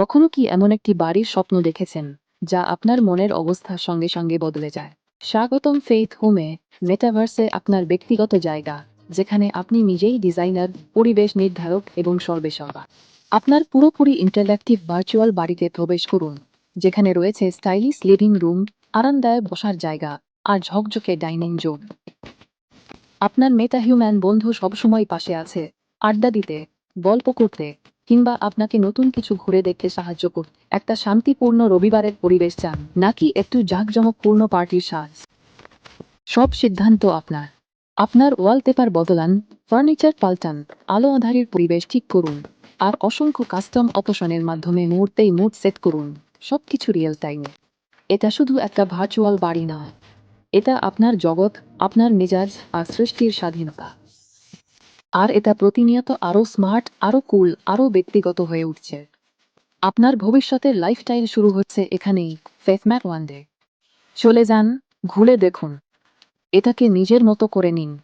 কখনো কি এমন একটি বাড়ির স্বপ্ন দেখেছেন, যা আপনার মনের অবস্থার সঙ্গে সঙ্গে বদলে যায়? স্বাগতম ফেইথ হোমে, মেটাভার্সে আপনার ব্যক্তিগত জায়গা, যেখানে আপনি নিজেই ডিজাইনার, পরিবেশ নির্ধারক এবং সর্বেসর্বা। আপনার পুরোপুরি ইন্টারঅ্যাক্টিভ ভার্চুয়াল বাড়িতে প্রবেশ করুন, যেখানে রয়েছে স্টাইলিশ লিভিং রুম, আরামদায়ক বসার জায়গা, আর ঝকঝকে ডাইনিং জোন আপনার মেটা হিউম্যান বন্ধু সবসময় পাশে আছে, আড্ডা দিতে, গল্প করতে কিংবা আপনাকে নতুন কিছু ঘুরে দেখতে সাহায্য করতে। একটা শান্তিপূর্ণ রবিবারের পরিবেশ চান, নাকি একটু জাঁকজমকপূর্ণ পার্টির সাজ? সব সিদ্ধান্ত আপনার। আপনার ওয়ালপেপার বদলান, ফার্নিচার পাল্টান, আলো আধারের পরিবেশ ঠিক করুন, আর অসংখ্য কাস্টম অপশনের মাধ্যমে মুহূর্তেই মুড সেট করুন, সবকিছু রিয়েল টাইমে। এটা শুধু একটা ভার্চুয়াল বাড়ি নয় এটা আপনার জগৎ, আপনার মেজাজ আর সৃষ্টির স্বাধীনতা। আর এটা প্রতিনিয়ত আরও স্মার্ট আরও কুল আরও ব্যক্তিগত হয়ে উঠছে। আপনার ভবিষ্যতের লাইফস্টাইল শুরু হচ্ছে এখানেই ফেফম্যাক ওয়ান ডে। চলে যান, ঘুরে দেখুন। এটাকে নিজের মতো করে নিন।